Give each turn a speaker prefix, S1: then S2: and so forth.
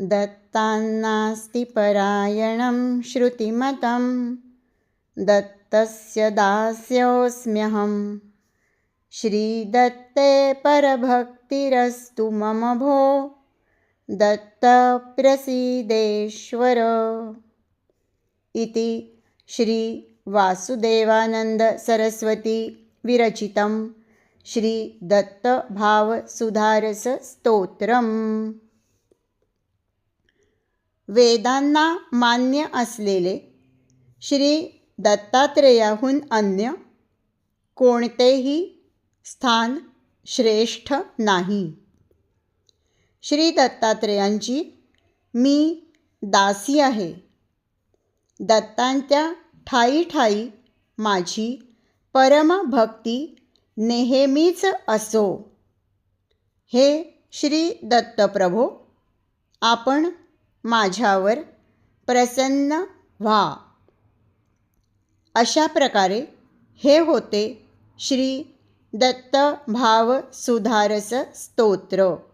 S1: दत्तान्नास्ति परायणं श्रुतिमतं। दत्तस्य दास्योऽस्म्यहं। श्रीदत्ते परभक्तिरस्तु मम भो। दत्तप्रसीदेश्वर। इति श्रीवासुदेवानन्दसरस्वती विरचितं श्रीदत्तभावसुधारसस्तोत्रम्। वेदांना मान्य असलेले श्री दत्तात्रेयाहून अन्य कोणतेही स्थान श्रेष्ठ नाही. श्री दत्तात्रेयांची मी दासी आहे. दत्तांच्या ठाई ठाई माझी परमभक्ती नेहमीच असो. हे श्री दत्तप्रभो आपण माझ्यावर प्रसन्न व्हा. अशा प्रकारे हे होते श्री दत्त भाव सुधारस स्तोत्र.